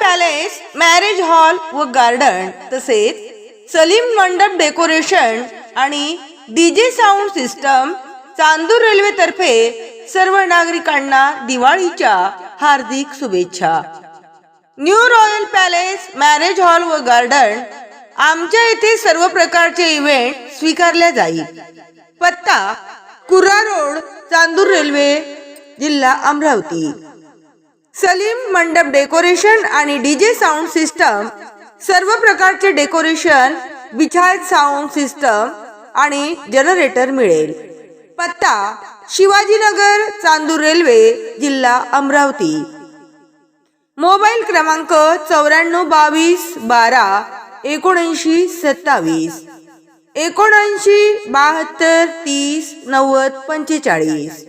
Palace marriage hall व garden तसेच सलीम मंडप डेकोरेशन आणि DJ sound system Chandur railway तर्फे सर्व नागरिकांना दिवाळीच्या हार्दिक शुभेच्छा. New royal palace marriage hall व गार्डन आमच्या येथे सर्व प्रकारचे इव्हेंट स्वीकारले जाईल. पत्ता कुरा रोड चांदूर रेल्वे जिल्हा अमरावती. सलीम मंडप डेकोरेशन आणि डीजे साऊंड सिस्टम सर्व प्रकारचे डेकोरेशन बिछायत साऊंड सिस्टम आणि जनरेटर मिळेल. पत्ता शिवाजीनगर चांदूर रेल्वे जिल्हा अमरावती. मोबाईल क्रमांक चौऱ्याण्णव बावीस बारा एकोणऐंशी सत्तावीस. एकोणऐंशी बहात्तर तीस नव्वद पंचेचाळीस.